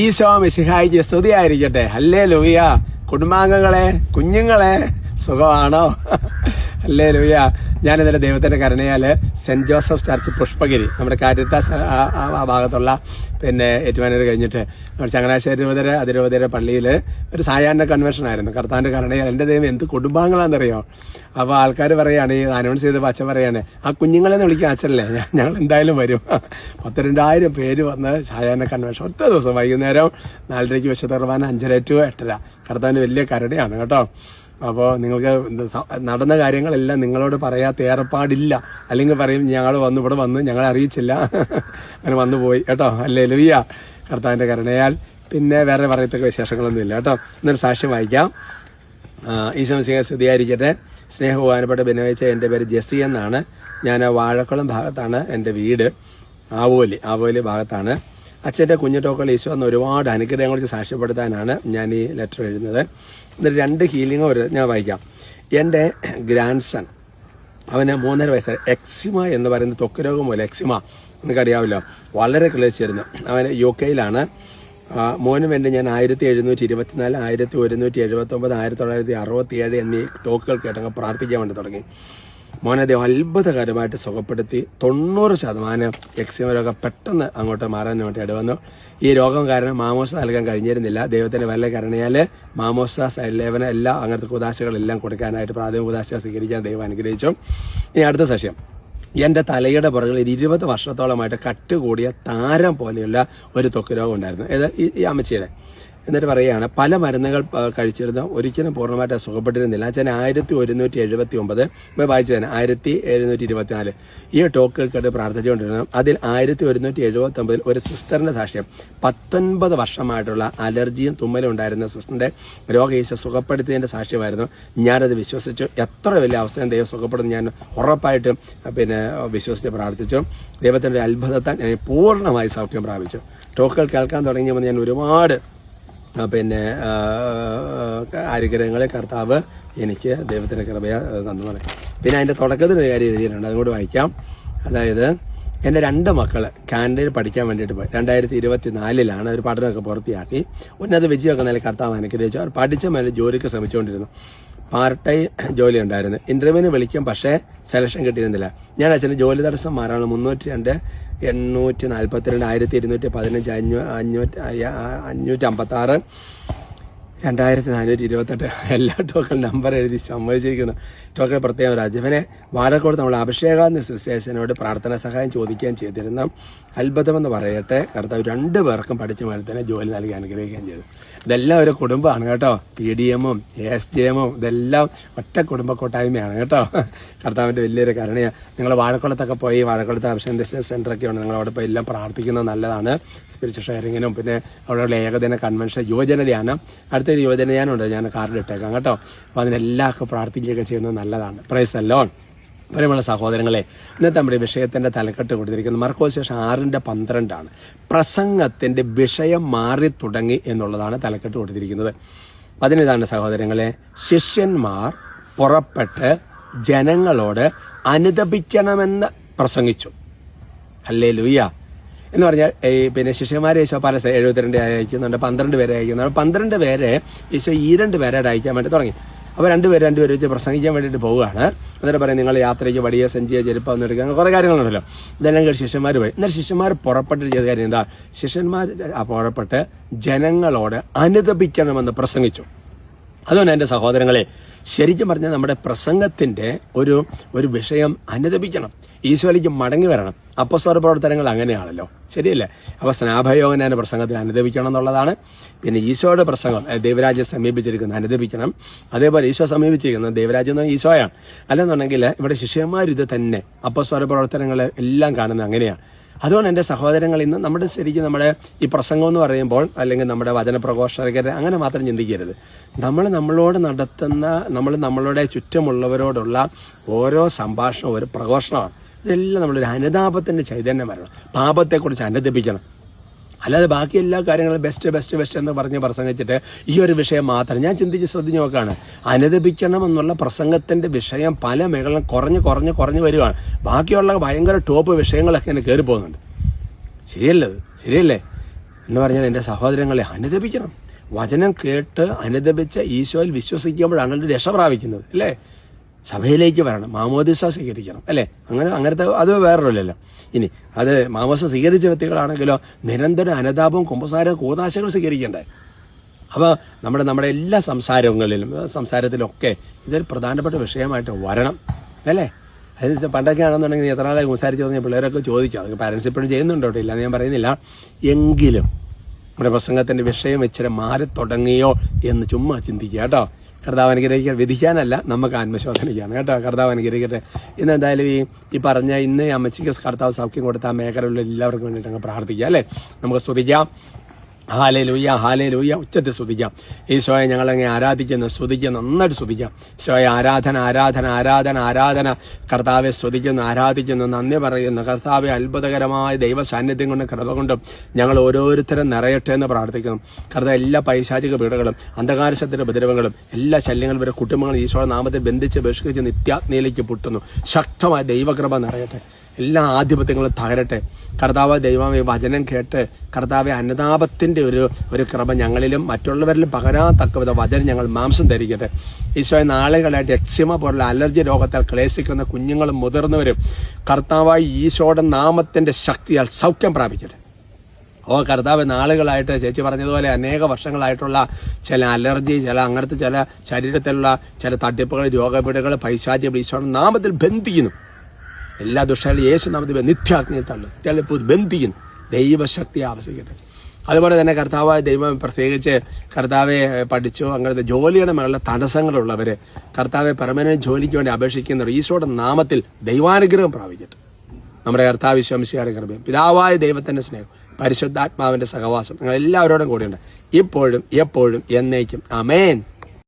ഈശോ മിശിഹായിക്ക് സ്തുതിയായിരിക്കട്ടെ. അല്ലേ ലോഹിയ കുടുംബാംഗങ്ങളെ കുഞ്ഞുങ്ങളെ സുഖമാണോ? അല്ലേ ലൂയ ഞാൻ ഇന്നലെ ദൈവത്തിന്റെ കരണയാൽ സെന്റ് ജോസഫ് ചർച്ച് പുഷ്പഗിരി നമ്മുടെ കാരിത്താസ് ആ- ഭാഗത്തുള്ള പിന്നെ ഏറ്റുമാനൂർ കഴിഞ്ഞിട്ട് നമ്മുടെ ചങ്ങനാശ്ശേരി രൂപതര അതിരൂപതര പള്ളിയിൽ ഒരു സായാഹ്ന കൺവെൻഷൻ ആയിരുന്നു. കർത്താവിന്റെ കരുണയാൽ എന്റെ ദൈവം എന്ത് കുടുംബാംഗങ്ങളാണെന്നറിയോ അപ്പോൾ ആൾക്കാർ പറയുകയാണ് ഈ അനൗൺസ് ചെയ്ത അച്ഛൻ പറയാണ് ആ കുഞ്ഞുങ്ങളെ വിളിക്കുക അച്ഛനല്ലേ? ഞങ്ങൾ എന്തായാലും വരും. പത്ത് രണ്ടായിരം പേര് വന്ന് സായാഹ്ന കൺവെൻഷൻ ഒറ്റ ദിവസം വൈകുന്നേരം നാലരയ്ക്ക് വിശുദ്ധ കുർബാന അഞ്ചര ടു എട്ടര. കർത്താവിന് വലിയ കരടയാണ് കേട്ടോ. അപ്പോൾ നിങ്ങൾക്ക് നടന്ന കാര്യങ്ങളെല്ലാം നിങ്ങളോട് പറയാത്ത ഏർപ്പാടില്ല. അല്ലെങ്കിൽ പറയും ഞങ്ങൾ വന്നു ഇവിടെ വന്ന് ഞങ്ങളെ അറിയിച്ചില്ല. അങ്ങനെ വന്നു പോയി. കേട്ടോ? അല്ലേ ലുയ്യ കർത്താവിന്റെ കരുണയാൽ. പിന്നെ വേറെ പറയത്തക്ക വിശേഷങ്ങളൊന്നുമില്ല. കേട്ടോ? എന്നൊരു സാക്ഷ്യം വായിക്കാം. ഈശോ സിംഹ സ്തുതിയായിരിക്കട്ടെ. സ്നേഹബഹുമാനപ്പെട്ട ബിനവയിച്ച എന്റെ പേര് ജെസ്സി എന്നാണ്. ഞാൻ വാഴക്കുളം ഭാഗത്താണ് എന്റെ വീട്. ആവോലി ആവോലി ഭാഗത്താണ്. അച്ഛന്റെ കുഞ്ഞു ടോക്കൾ ഈശോ എന്ന ഒരുപാട് അനുഗ്രഹങ്ങൾ സാക്ഷ്യപ്പെടുത്താനാണ് ഞാൻ ഈ ലെറ്റർ എഴുതുന്നത്. എന്നിട്ട് രണ്ട് ഹീലിംഗ് ഒരു ഞാൻ വായിക്കാം. എന്റെ ഗ്രാൻഡ് സൺ അവന് മൂന്നര വയസ്സ് എക്സിമ എന്ന് പറയുന്ന ത്വക്ക് രോഗം പോലെ എക്സിമ. നിങ്ങൾക്കറിയാമല്ലോ വളരെ കിളിച്ചിരുന്നു അവൻ യു കെയിലാണ് മോന് വേണ്ടി ഞാൻ ആയിരത്തി എഴുന്നൂറ്റി ഇരുപത്തിനാല് ആയിരത്തി ഒരുന്നൂറ്റി എഴുപത്തി ഒമ്പത് ആയിരത്തി തൊള്ളായിരത്തി അറുപത്തി ഏഴ് എന്നീ ടോക്കുകൾ കേട്ടങ്ങ് പ്രാർത്ഥിക്കാൻ വേണ്ടി തുടങ്ങി. മോനെ അദ്ദേഹം അത്ഭുതകരമായിട്ട് സുഖപ്പെടുത്തി തൊണ്ണൂറ് ശതമാനം എക്സിമ രോഗം പെട്ടെന്ന് അങ്ങോട്ട് മാറാൻ വേണ്ടി ഇടവന്നു ഈ രോഗം കാരണം മാമോസ നൽകാൻ കഴിഞ്ഞിരുന്നില്ല. ദൈവത്തിന്റെ വല്ല കരുണയാൽ മാമോസ സൈലേവന എല്ലാ അങ്ങനത്തെ കുദാശകളെല്ലാം കൊടുക്കാനായിട്ട് പ്രാഥമിക കുദാശ സ്വീകരിക്കാൻ ദൈവം അനുഗ്രഹിച്ചു. ഇനി അടുത്ത സസ്യം എന്റെ തലയുടെ പുറകിൽ ഒരു ഇരുപത് വർഷത്തോളമായിട്ട് കട്ടുകൂടിയ താരം പോലെയുള്ള ഒരു ത്വക്ക് രോഗം ഉണ്ടായിരുന്നു. ഏത്? ഈ അമ്മച്ചിയുടെ. എന്നിട്ട് പറയുകയാണ് പല മരുന്നുകൾ കഴിച്ചിരുന്ന. ഒരിക്കലും പൂർണമായിട്ട് സുഖപ്പെട്ടിരുന്നില്ല. അച്ഛൻ ആയിരത്തി ഒരുന്നൂറ്റി എഴുപത്തി ഒമ്പത് ഇപ്പോൾ വായിച്ചു തന്നെ ആയിരത്തി എഴുന്നൂറ്റി ഇരുപത്തിനാല് ഈ ടോക്കുകൾക്കായിട്ട് പ്രാർത്ഥിച്ചുകൊണ്ടിരുന്നു. അതിൽ ആയിരത്തി ഒരുന്നൂറ്റി എഴുപത്തി ഒമ്പതിൽ ഒരു സിസ്റ്ററിന്റെ സാക്ഷ്യം. പത്തൊൻപത് വർഷമായിട്ടുള്ള അലർജിയും തുമ്മലും ഉണ്ടായിരുന്ന സിസ്റ്ററിന്റെ രോഗം ഈശോ സുഖപ്പെടുത്തിയതിന്റെ സാക്ഷ്യമായിരുന്നു. ഞാനത് വിശ്വസിച്ചു. എത്ര വലിയ അവസ്ഥയും ദൈവം സുഖപ്പെടുന്നു ഞാൻ ഉറപ്പായിട്ടും പിന്നെ വിശ്വസിച്ച് പ്രാർത്ഥിച്ചു. ദൈവത്തിന്റെ അത്ഭുതത്താൽ ഞാൻ പൂർണമായി സൗഖ്യം പ്രാപിച്ചു. ടോക്കുകൾ കേൾക്കാൻ തുടങ്ങിയപ്പോൾ ഞാൻ ഒരുപാട് പിന്നെ അനുഗ്രഹങ്ങളെ കർത്താവ് എനിക്ക് ദൈവത്തിന്റെ കൃപയ തന്നതാണ് പിന്നെ അതിന്റെ തുടക്കത്തിൽ ഒരു കാര്യം എഴുതിയിട്ടുണ്ട് അതുകൊണ്ട് വായിക്കാം. അതായത് എന്റെ രണ്ട് മക്കൾ കാനഡയിൽ പഠിക്കാൻ വേണ്ടിയിട്ട് പോയി. രണ്ടായിരത്തി ഇരുപത്തി നാലിലാണ് ഒരു പഠനമൊക്കെ പൂർത്തിയാക്കി. ഉന്നത വിജയമൊക്കെ നല്ല കർത്താവ് അനുഗ്രഹിച്ചു. അവർ പഠിച്ച മേലെ ജോലിക്ക് ശ്രമിച്ചുകൊണ്ടിരുന്നു. പാർട്ട് ടൈം ജോലി ഉണ്ടായിരുന്നു ഇന്റർവ്യൂവിന് വിളിക്കും പക്ഷേ സെലക്ഷൻ കിട്ടിയിരുന്നില്ല. ഞാൻ അച്ഛന്റെ ജോലി തടസ്സം മാറാണ് മുന്നൂറ്റി രണ്ട് എണ്ണൂറ്റി നാൽപ്പത്തിരണ്ട് ആയിരത്തി ഇരുന്നൂറ്റി പതിനഞ്ച് അഞ്ഞൂ അഞ്ഞൂറ്റി അഞ്ഞൂറ്റി അമ്പത്തി ആറ് രണ്ടായിരത്തി നാനൂറ്റി ഇരുപത്തെട്ട് എല്ലാ ടോക്കൺ നമ്പർ എഴുതി സമ്മതിച്ചിരിക്കുന്നു. ടോക്കൺ പ്രത്യേകം രാജ്യവനെ വാഴക്കോട് നമ്മൾ അഭിഷേകാന്ത് അസോസിയേഷനോട് പ്രാർത്ഥന സഹായം ചോദിക്കുകയും ചെയ്തിരുന്ന. അത്ഭുതമെന്ന് പറയട്ടെ കർത്താവ് രണ്ട് പേർക്കും പഠിച്ച മേലെ തന്നെ ജോലി നൽകി അനുഗ്രഹിക്കുകയും ചെയ്തു. ഇതെല്ലാം ഒരു കുടുംബമാണ് കേട്ടോ. പി ഡി എമ്മും എസ് ജി എമ്മും ഇതെല്ലാം ഒറ്റ കുടുംബ കൂട്ടായ്മയാണ് കേട്ടോ. കർത്താവിന്റെ വലിയൊരു കരുണയാണ് നിങ്ങൾ വാഴക്കുളത്തൊക്കെ പോയി വാഴക്കുളത്ത് അഭിഷേകം ബിസിനസ് സെന്ററൊക്കെ ഉണ്ട്. നിങ്ങൾ അവിടെ പോയി എല്ലാം പ്രാർത്ഥിക്കുന്നത് നല്ലതാണ്. സ്പിരിച്വൽ ഷെയറിങ്ങിനും പിന്നെ അവിടെയുള്ള ഏകദിന കൺവെൻഷൻ യുവജനതയാണ് അടുത്തൊരു യുവജനയാനുണ്ട്. ഞാൻ കാർഡ് ഇട്ടേക്കാം കേട്ടോ. അപ്പോൾ അതിനെല്ലാവർക്കും പ്രാർത്ഥിക്കുകയൊക്കെ ചെയ്യുന്നത് നല്ലതാണ്. പ്രൈസ് അല്ലോൺ പ്രിയമുള്ള സഹോദരങ്ങളെ ഇന്നത്തെ നമ്മുടെ വിഷയത്തിന്റെ തലക്കെട്ട് കൊടുത്തിരിക്കുന്നത് മർക്കോസ് ശേഷം ആറിന്റെ പന്ത്രണ്ടാണ്. പ്രസംഗത്തിന്റെ വിഷയം മാറി തുടങ്ങി എന്നുള്ളതാണ് തലക്കെട്ട് കൊടുത്തിരിക്കുന്നത്. പതിനേതാണ് സഹോദരങ്ങളെ ശിഷ്യന്മാർ പുറപ്പെട്ട് ജനങ്ങളോട് അനുദപിക്കണമെന്ന് പ്രസംഗിച്ചു. അല്ലേ ലൂയ്യ എന്ന് പറഞ്ഞാൽ ഈ പിന്നെ ശിഷ്യന്മാരെ ഈശോ പല എഴുപത്തിരണ്ട് അയക്കുന്നുണ്ട് പന്ത്രണ്ട് പേരെ അയക്കുന്നുണ്ട്. പന്ത്രണ്ട് പേരെ ഈശോ ഈ രണ്ട് പേരായിട്ട് അയക്കാൻ വേണ്ടി തുടങ്ങി. അപ്പോൾ രണ്ടുപേരും രണ്ടുപേരും വെച്ച് പ്രസംഗിക്കാൻ വേണ്ടിയിട്ട് പോവുകയാണ്. എന്നിട്ട് പറയും നിങ്ങൾ യാത്രയ്ക്ക് വടിയ സഞ്ചിയ ചെരുപ്പം ഒന്നും എടുക്കുക കുറേ കാര്യങ്ങളുണ്ടല്ലോ. ഇതെല്ലാം കഴിഞ്ഞ് ശിഷ്യന്മാർ പോയി. എന്നാൽ ശിഷ്യന്മാർ പുറപ്പെട്ട് ചെയ്ത കാര്യം എന്താ? ശിഷ്യന്മാർ പുറപ്പെട്ട് ജനങ്ങളോട് അനുദപിക്കണമെന്ന് പ്രസംഗിച്ചു. അതുകൊണ്ട് എന്റെ സഹോദരങ്ങളെ ശരിക്കും പറഞ്ഞാൽ നമ്മുടെ പ്രസംഗത്തിന്റെ ഒരു ഒരു വിഷയം അനുദപിക്കണം. ഈശോയിലേക്ക് മടങ്ങി വരണം. അപ്പസ്വര പ്രവർത്തനങ്ങൾ അങ്ങനെയാണല്ലോ. ശരിയല്ലേ? അപ്പോൾ സ്നാഭയോഗനാന്റെ പ്രസംഗത്തിൽ അനുദപിക്കണം എന്നുള്ളതാണ്. പിന്നെ ഈശോയുടെ പ്രസംഗം ദൈവരാജ്യം സമീപിച്ചിരിക്കുന്നത് അനുദപിക്കണം. അതേപോലെ ഈശോ സമീപിച്ചിരിക്കുന്നത് ദൈവരാജ്യം എന്ന് ഈശോയാണ്. അല്ലെന്നുണ്ടെങ്കിൽ ഇവിടെ ശിഷ്യന്മാരിത് തന്നെ അപ്പസ്വര പ്രവർത്തനങ്ങൾ എല്ലാം കാണുന്നത് അങ്ങനെയാണ്. അതുകൊണ്ട് എന്റെ സഹോദരങ്ങൾ ഇന്ന് നമ്മുടെ ശരിക്കും നമ്മുടെ ഈ പ്രസംഗം എന്ന് പറയുമ്പോൾ അല്ലെങ്കിൽ നമ്മുടെ വചനപ്രഘോഷകരെ അങ്ങനെ മാത്രം ചിന്തിക്കരുത്. നമ്മൾ നമ്മളോട് നടത്തുന്ന നമ്മൾ നമ്മളുടെ ചുറ്റുമുള്ളവരോടുള്ള ഓരോ സംഭാഷണവും ഒരു പ്രഘോഷണമാണ്. ഇതെല്ലാം നമ്മളൊരു അനുതാപത്തിന്റെ ചൈതന്യം വരണം. പാപത്തെക്കുറിച്ച് അനുദപിക്കണം. അല്ലാതെ ബാക്കി എല്ലാ കാര്യങ്ങളും ബെസ്റ്റ് ബെസ്റ്റ് ബെസ്റ്റ് എന്ന് പറഞ്ഞ് പ്രസംഗിച്ചിട്ട് ഈ ഒരു വിഷയം മാത്രം. ഞാൻ ചിന്തിച്ച് ശ്രദ്ധിച്ച് നോക്കുകയാണ് അനുദപിക്കണം എന്നുള്ള പ്രസംഗത്തിന്റെ വിഷയം പല മേഖലകളും കുറഞ്ഞ് കുറഞ്ഞ് കുറഞ്ഞ് വരികയാണ് ബാക്കിയുള്ള ഭയങ്കര ടോപ്പ് വിഷയങ്ങളൊക്കെ ഇങ്ങനെ കയറി പോകുന്നുണ്ട്. ശരിയല്ലത് ശരിയല്ലേ? എന്ന് പറഞ്ഞാൽ എന്റെ സഹോദരങ്ങളെ അനുദപിക്കണം. വചനം കേട്ട് അനുദപിച്ച് ഈശോയിൽ വിശ്വസിക്കുമ്പോഴാണ് രക്ഷ പ്രാപിക്കുന്നത് അല്ലേ? സഭയിലേക്ക് വരണം മാമോദിസ സ്വീകരിക്കണം അല്ലേ? അങ്ങനെ അങ്ങനത്തെ അത് വേറൊരുമല്ലല്ലോ ഇനി അത് മാമോദിസ സ്വീകരിച്ച വ്യക്തികളാണെങ്കിലോ നിരന്തരം അനുതാപം കുമ്പസാര കൂതാശകൾ സ്വീകരിക്കണ്ടേ? അപ്പോൾ നമ്മുടെ നമ്മുടെ എല്ലാ സംസാരങ്ങളിലും സംസാരത്തിലൊക്കെ ഇതൊരു പ്രധാനപ്പെട്ട വിഷയമായിട്ട് വരണം അല്ലേ? അത് പണ്ടൊക്കെ ആണെന്നുണ്ടെങ്കിൽ എത്ര നാളെ സംസാരിച്ചു തുടങ്ങിയ പിള്ളേരൊക്കെ ചോദിക്കും അതൊക്കെ പാരൻസ് ഇപ്പോഴും ചെയ്യുന്നുണ്ടോ ഇല്ല ഞാൻ പറയുന്നില്ല. എങ്കിലും നമ്മുടെ പ്രസംഗത്തിന്റെ വിഷയം ഇച്ചിരി മാറി തുടങ്ങിയോ എന്ന് ചുമ്മാ ചിന്തിക്കുക കേട്ടോ. കർത്താവ് അനുഗ്രഹിക്കാൻ വിധിക്കാനല്ല നമുക്ക് ആത്മശോധനയ്ക്കാണ്. കേട്ടോ കർത്താവ് അനുഗ്രഹിക്കട്ടെ ഇന്ന് എന്തായാലും ഈ ഈ പറഞ്ഞ ഇന്ന് അമ്മച്ചിക്ക് കർത്താവ് സൗഖ്യം കൊടുത്ത ആ മേഖലയിലുള്ള എല്ലാവർക്കും വേണ്ടിയിട്ട് അങ്ങ് പ്രാർത്ഥിക്കാം അല്ലേ? നമുക്ക് സ്തുതിക്കാം. ഹാലേ ലൂയ്യ ഹാലേ ലൂയ്യ ഉച്ചത്തിൽ സ്തുതിക്കാം. ഈശോയെ ഞങ്ങളങ്ങനെ ആരാധിക്കുന്നു സ്തുതിക്കുന്നു നന്നായിട്ട് സ്തുതിക്കാം. ഈശോയെ ആരാധന ആരാധന ആരാധന ആരാധന. കർത്താവെ സ്തുതിക്കുന്നു ആരാധിക്കുന്നു നന്ദി പറയുന്നു. കർത്താവെ അത്ഭുതകരമായ ദൈവ സാന്നിധ്യം കൊണ്ടും കൃപ കൊണ്ടും ഞങ്ങൾ ഓരോരുത്തരും നിറയട്ടെ എന്ന് പ്രാർത്ഥിക്കുന്നു. കർത്താവ് എല്ലാ പൈശാചിക വീടുകളും അന്ധകാരശത്തിന്റെ ഉപദ്രവങ്ങളും എല്ലാ ശല്യങ്ങളും വരെ കുടുംബങ്ങളും ഈശോയുടെ നാമത്തെ ബന്ധിച്ച് ബഹിഷ്കരിച്ച് നിത്യാഗ്നിയിലേക്ക് പൊട്ടുന്നു. ശക്തമായ ദൈവകൃപ നിറയട്ടെ. എല്ലാ ആധിപത്യങ്ങളും തകരട്ടെ. കർത്താവ് ദൈവം ഈ വചനം കേട്ട് കർത്താവ് അന്നതാപത്തിന്റെ ഒരു ഒരു കൃപ ഞങ്ങളിലും മറ്റുള്ളവരിലും പകരാത്തക്ക തക്ക വിധ വചനം ഞങ്ങൾ മാംസം ധരിക്കട്ടെ. ഈശോയെ നാളുകളായിട്ട് എക്സിമ പോലുള്ള അലർജി രോഗത്താൽ ക്ലേശിക്കുന്ന കുഞ്ഞുങ്ങളും മുതിർന്നവരും കർത്താവായി ഈശോയുടെ നാമത്തിന്റെ ശക്തിയാൽ സൗഖ്യം പ്രാപിക്കട്ടെ. ഓ കർത്താവ് നാളുകളായിട്ട് ചേച്ചി പറഞ്ഞതുപോലെ അനേക വർഷങ്ങളായിട്ടുള്ള ചില അലർജി ചില അങ്ങനത്തെ ചില ശരീരത്തിലുള്ള ചില തട്ടിപ്പുകൾ രോഗപീഠകൾ പൈശാചി ഈശോയുടെ നാമത്തിൽ ബന്ധിക്കുന്നു. എല്ലാ ദുഷ്ടങ്ങളും യേശു നാമത്തിൽ നിത്യാഗ്നിയിൽ തള്ളു. ചിലപ്പോൾ ബന്ധിക്കുന്നു ദൈവശക്തി ആവശ്യിക്കട്ടെ അതുപോലെ തന്നെ കർത്താവായ ദൈവം പ്രത്യേകിച്ച് കർത്താവെ പഠിച്ചോ അങ്ങനത്തെ ജോലിയുടെ മേലുള്ള തടസ്സങ്ങളുള്ളവർ കർത്താവെ പെർമനന്റ് ജോലിക്ക് വേണ്ടി അപേക്ഷിക്കുന്നവർ ഈശോയുടെ നാമത്തിൽ ദൈവാനുഗ്രഹം പ്രാപിക്കട്ടെ. നമ്മുടെ കർത്താവ് വിശ്വംശിയുടെ കൃപയും പിതാവായ ദൈവത്തിന്റെ സ്നേഹം പരിശുദ്ധാത്മാവിന്റെ സഹവാസം നിങ്ങൾ എല്ലാവരോടും കൂടിയുണ്ട്. ഇപ്പോഴും എപ്പോഴും എന്നേക്കും. അമേൻ